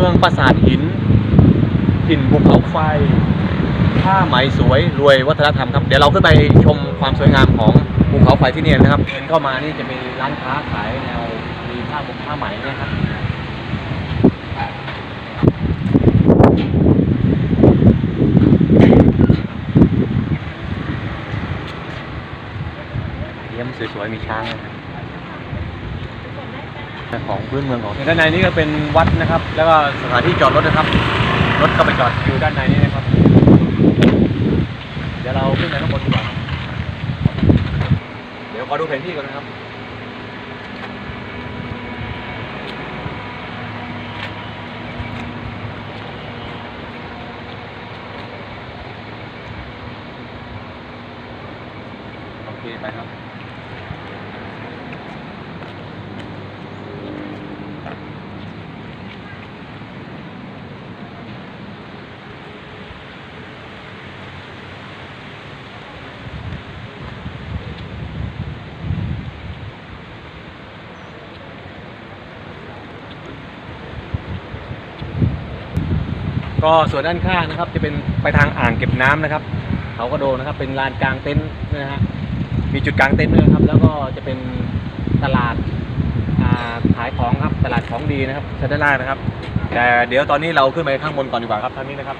มืองปราสาทหินถิ่นภูเขาไฟผ้าไหมสวยรวยวัฒนธรรมครับ เดี๋ยวเราขึ้นไปชมความสวยงามของภูเขาไฟที่นี่นะครับเดินเข้ามานี่จะมีร้านค้าขายแนวมีผ้าบกผ้าไหมนะครับเยี่ยมสวยๆมีช้างนะครับ ของพื้นเมืองของด้านในนี้ก็เป็นวัดนะครับ แล้วก็สถานที่จอดรถนะครับ รถก็ไปจอดอยู่ด้านในนี้นะครับ เดี๋ยวเราขึ้นไปข้างบนดีกว่าเดี๋ยวขอดูแผนที่ก่อนนะครับโอเคไปครับ ก็ส่วนด้านข้างนะครับ จะเป็นไปทางอ่างเก็บน้ำนะครับเขาก็โดนนะครับ เป็นลานกลางเต็นท์นะฮะมีจุดกลางเต็นท์ด้วยนะครับ แล้วก็จะเป็นตลาดขายของครับตลาดของดีนะครับชั้นด้านล่างนะครับ แต่เดี๋ยวตอนนี้เราขึ้นไปข้างบนก่อนดีกว่าครับทางนี้นะครับ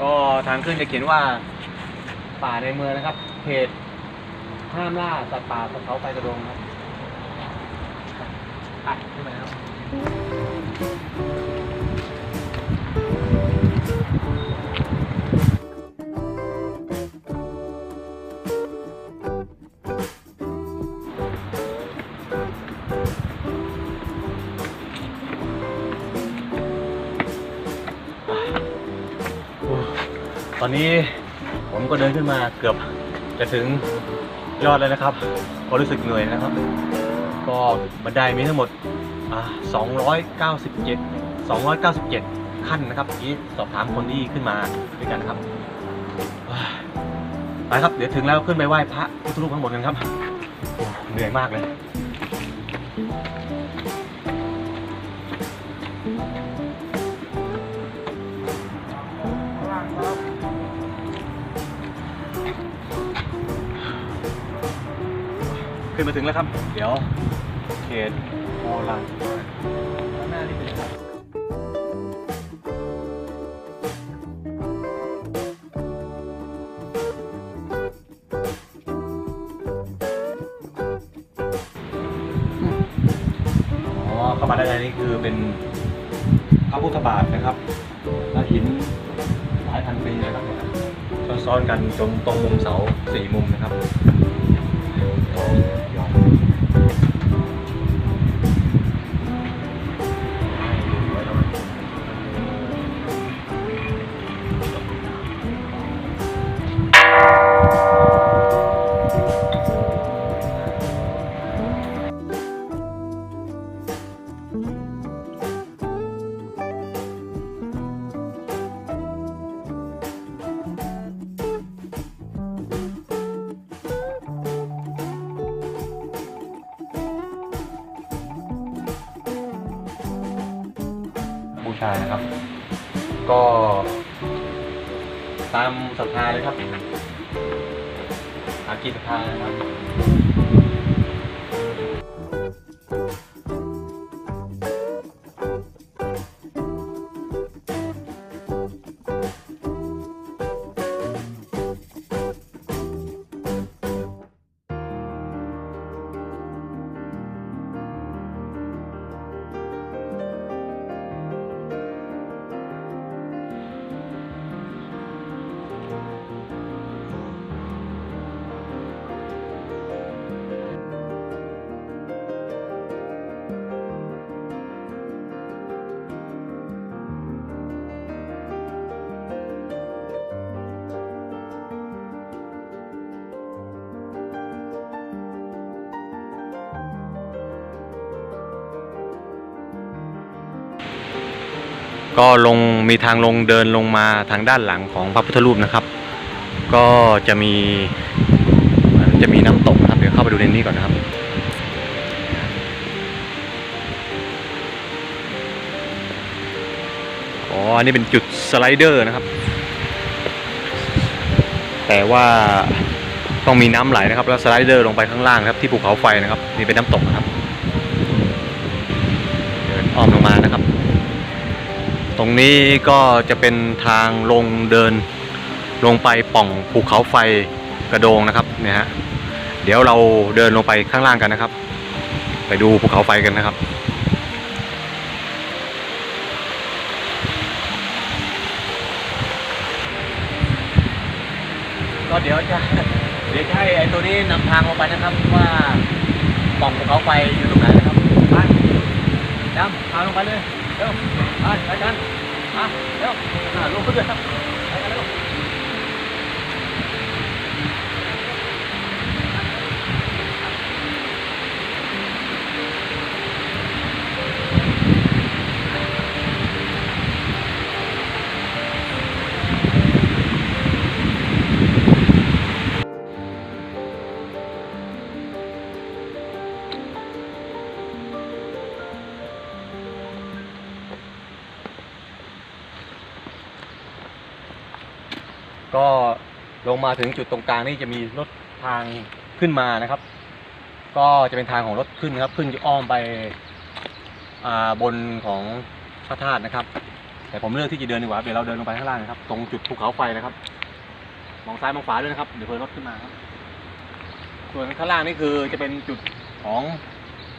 ก็ทางขึ้นจะเขียนว่าป่าในเมืองนะครับเขตห้ามล่าสัตว์ป่าภูเขาไฟกระโดงครับ อะขึ้นไปครับตอนนี้ผมก็เดินขึ้นมาเกือบจะถึงยอดแล้วนะครับก็รู้สึกเหนื่อยนะครับ ก็บันไดมีทั้งหมด 297 297 ขั้นนะครับที่สอบถามคนที่ขึ้นมาด้วยกันครับไปครับ เดี๋ยวถึงแล้วขึ้นไปไหว้พระพุทธรูปข้างบนกันครับ เหนื่อยมากเลย นมาถึงแล้วครับ เดี๋ยวเขตโบราณข้างหน้านี่เป็นอะไรอ๋อเข้ามาด้านในนี่คือเป็นพระพุทธบาทนะครับและหินหลายพันปีนะครับเนี่ยครับซ้อนๆกันตรงตรงมุมเสาสี่มุมนะครับ บูชานะครับ ก็ ตามศรัทธาเลยครับอากีศรัทธานะครับ ก็ลงมีทางลงเดินลงมาทางด้านหลังของพระพุทธรูปนะครับ ก็จะมีจะมีน้ำตกครับ เดี๋ยวเข้าไปดูในนี้ก่อนนะครับอ๋ออันนี้เป็นจุดสไลเดอร์นะครับ แต่ว่าต้องมีน้ำไหลนะครับ แล้วสไลเดอร์ลงไปข้างล่างครับที่ภูเขาไฟนะครับนี่เป็นน้ำตกนะครับเดินอ้อมลงมานะครับ รงนี้ก็จะเป็นทางลงเดินลงไปป่องภูเขาไฟกระโดงนะครับเนี่ยฮะเดี๋ยวเราเดินลงไปข้างล่างกันนะครับ ไปดูภูเขาไฟกันนะครับก็เดี๋ยวจะเดี๋ยวให้ไอ้ตัวนี้นำทางลงไปนะครับว่าป่องภูเขาไฟอยู่ตรงไหนนะครับไปดำพาลงไปเลยเร็ว ไปไปกันมาเร็วลงขึ้นเลย ก็ลงมาถึงจุดตรงกลางนี่จะมีรถทางขึ้นมานะครับ ก็จะเป็นทางของรถขึ้นครับ ขึ้นอ้อมไปอ่าบนของพระธาตุนะครับ แต่ผมเลือกที่จะเดินดีกว่าเดี๋ยวเราเดินลงไปข้างล่างนะครับ ตรงจุดภูเขาไฟนะครับ มองซ้ายมองขวาด้วยนะครับเดี๋ยวเพิ่นรถขึ้นมาครับส่วนข้างล่างนี่คือจะเป็นจุดของ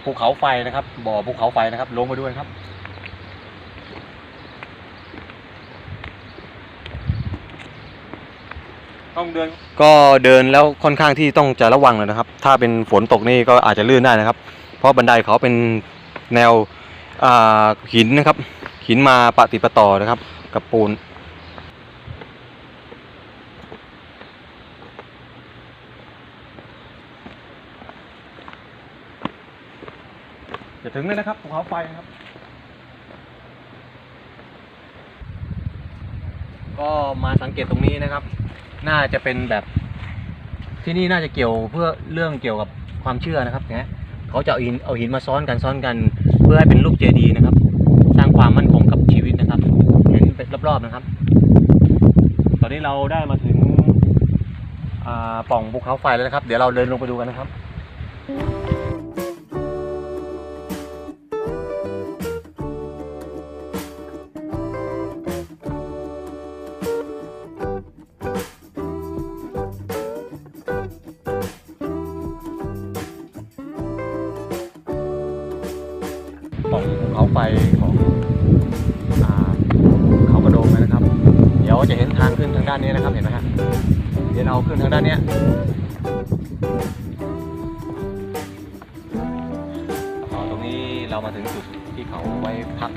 ภูเขาไฟนะครับ บ่อภูเขาไฟนะครับ ลงมาด้วยครับ ต้องเดินก็เดินแล้วค่อนข้างที่ต้องจะระวังเลยนะครับ ถ้าเป็นฝนตกนี่ก็อาจจะลื่นได้นะครับ เพราะบันไดเขาเป็นแนวอ่าหินนะครับ หินมาปะติดปะต่อนะครับ กับปูน จะถึงเลยนะครับภูเขาไฟนะครับ ก็มาสังเกตตรงนี้นะครับ น่าจะเป็นแบบที่นี่น่าจะเกี่ยวเพื่อเรื่องเกี่ยวกับความเชื่อนะครับนะเขาจะเอาหินเอาหินมาซ้อนกันซ้อนกัน เพื่อให้เป็นรูปเจดีย์นะครับ สร้างความมั่นคงกับชีวิตนะครับ เห็นเป็นรอบๆนะครับ ตอนนี้เราได้มาถึงป่องภูเขาไฟแล้วนะครับ เดี๋ยวเราเดินลงไปดูกันนะครับ ไฟของเขากระโดงนะครับ เดี๋ยวจะเห็นทางขึ้นทางด้านนี้นะครับเห็นไหมฮะเดี๋ยวเราขึ้นทางด้านนี้ตรงนี้เรามาถึงจุดที่เขาไว้พัก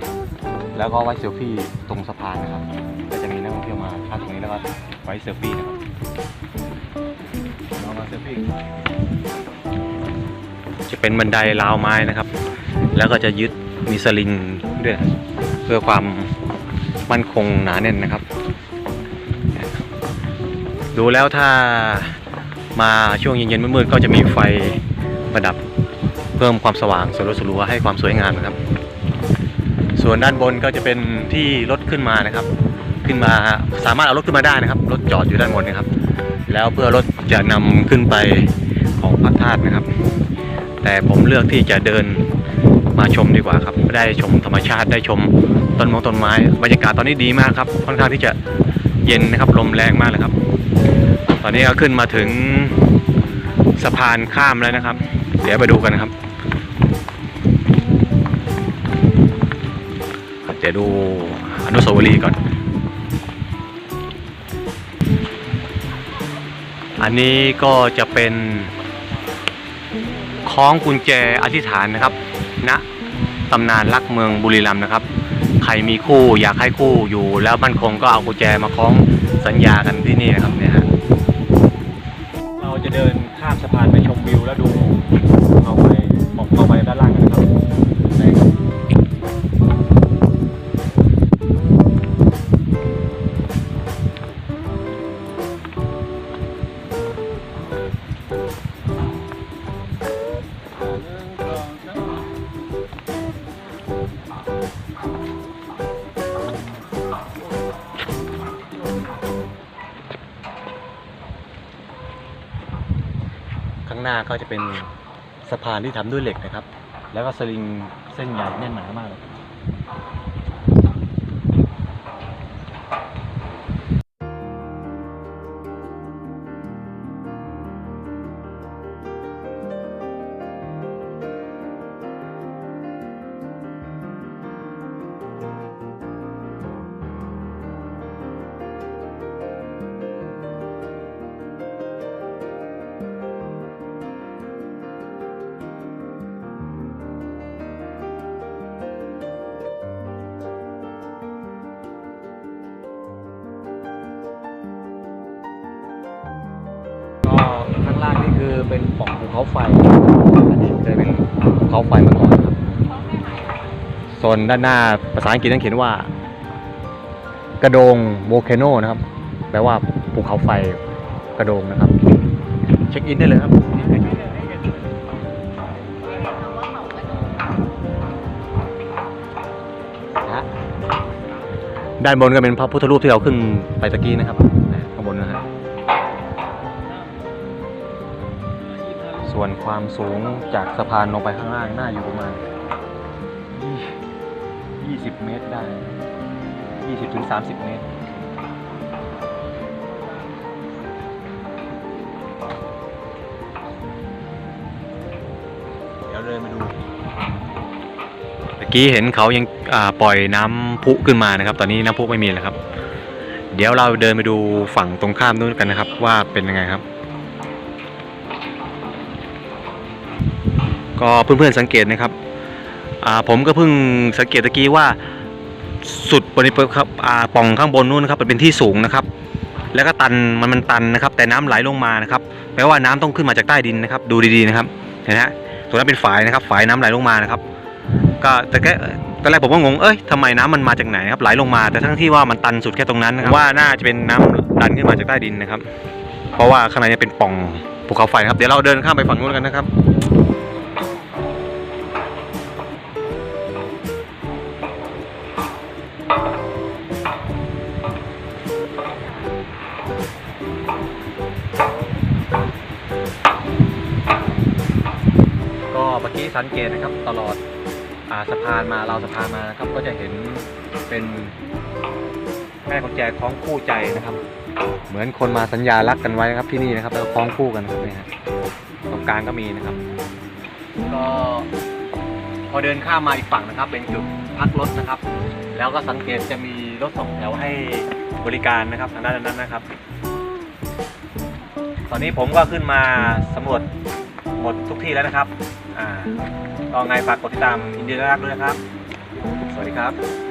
แล้วก็ไว้เซลฟี่ตรงสะพานนะครับก็จะมีนักท่องเที่ยวมาพักตรงนี้แล้วก็ไว้เซลฟี่นะครับเรามาเซลฟี่จะเป็นบันไดราวไม้นะครับ แล้วก็จะยึด มีสลิงด้วยเพื่อความมั่นคงหนาแน่นนะครับ ดูแล้วถ้ามาช่วงเย็นๆมืดๆก็จะมีไฟประดับเพิ่มความสว่างสลัวๆให้ความสวยงามนะครับ ส่วนด้านบนก็จะเป็นที่รถขึ้นมานะครับ ขึ้นมาสามารถเอารถขึ้นมาได้นะครับรถจอดอยู่ด้านบนนะครับ แล้วเพื่อรถจะนำขึ้นไปของพระธาตุนะครับ แต่ผมเลือกที่จะเดิน มาชมดีกว่าครับ ได้ชมธรรมชาติได้ชมต้นมงต้นไม้ บรรยากาศตอนนี้ดีมากครับ ค่อนข้างที่จะเย็นนะครับ ลมแรงมากเลยครับ ตอนนี้ก็ขึ้นมาถึงสะพานข้ามแล้วนะครับ เดี๋ยวไปดูกันนะครับ เดี๋ยวดูอนุสาวรีย์ก่อน อันนี้ก็จะเป็นคล้องกุญแจอธิษฐานนะครับ ณตำนานรักเมืองบุรีรัมย์นะครับ ใครมีคู่อยากให้คู่อยู่แล้วมั่นคงก็เอากุญแจมาคล้องสัญญากันที่นี่นะครับเนี่ยฮะเราจะเดินข้ามสะพานไปชมวิวแล้วดูเอาางหน้าก็จะเป็นสะพานที่ทำด้วยเหล็กนะครับ แล้วก็สลิงเส้นใหญ่แน่นหนามากเลย เป็นปล่องภูเขาไฟอันนี้เคยเป็นภูเขาไฟมาก่อนครับโซนด้านหน้าภาษาอังกฤษต้องเขียนว่า กระโดงโวลเคโนนะครับ แปลว่าภูเขาไฟกระโดงนะครับ เช็คอินได้เลยครับฮะด้านบนก็เป็นพระพุทธรูปที่เราขึ้นไปตะกี้นะครับ ส่วนความสูงจากสะพานลงไปข้างล่างน่าอยู่ประมาณ 20 เมตรได้ 20ถึง30 เมตร เดี๋ยวเดินมาดูเมื่อกี้เห็นเขายังปล่อยน้ำพุขึ้นมานะครับ ตอนนี้น้ำพุไม่มีแล้วครับ เดี๋ยวเราเดินไปดูฝั่งตรงข้ามนู้นกันนะครับ ว่าเป็นยังไงครับ ก็เพื่อนๆสังเกตนะครับผมก็เพิ่งสังเกตตะกี้ว่าสุดบริเวณครับป่องข้างบนนู้นนะครับมันเป็นที่สูงนะครับ แล้วก็ตันมันมันตันนะครับ แต่น้ำไหลลงมานะครับแปลว่าน้ำต้องขึ้นมาจากใต้ดินนะครับ ดูดีๆนะครับเห็นไหมฮะตรงนั้นเป็นฝายนะครับ ฝายน้ำไหลลงมานะครับ ก็แต่ก็ตอนแรกผมก็งงเอ้ยทำไมน้ำมันมาจากไหนครับไหลลงมา แต่ทั้งที่ว่ามันตันสุดแค่ตรงนั้นนะครับว่าน่าจะเป็นน้ำดันขึ้นมาจากใต้ดินนะครับ เพราะว่าข้างในเป็นป่องภูเขาไฟครับเดี๋ยวเราเดินข้ามไปฝั่งนู้นกันนะครับ ก็เมื่อกี้สังเกตนะครับตลอดอาสะพานมาเราสะพานมานะครับก็จะเห็นเป็นแม่กุญแจคล้องคู่ใจนะครับ เหมือนคนมาสัญญารักกันไว้นะครับที่นี่นะครับแล้วคล้องคู่กันครับนี่ฮะตรงกลางก็มีนะครับ ก็พอเดินข้ามมาอีกฝั่งนะครับ เป็นจุดพักรถนะครับ แล้วก็สังเกตจะมีรถสองแถวให้บริการนะครับทางด้านนั้นนะครับ ตอนนี้ผมก็ขึ้นมาสำรวจหมดทุกที่แล้วนะครับอ่าก็ไงฝากกดติดตามอินเดียรักด้วยนะครับ สวัสดีครับ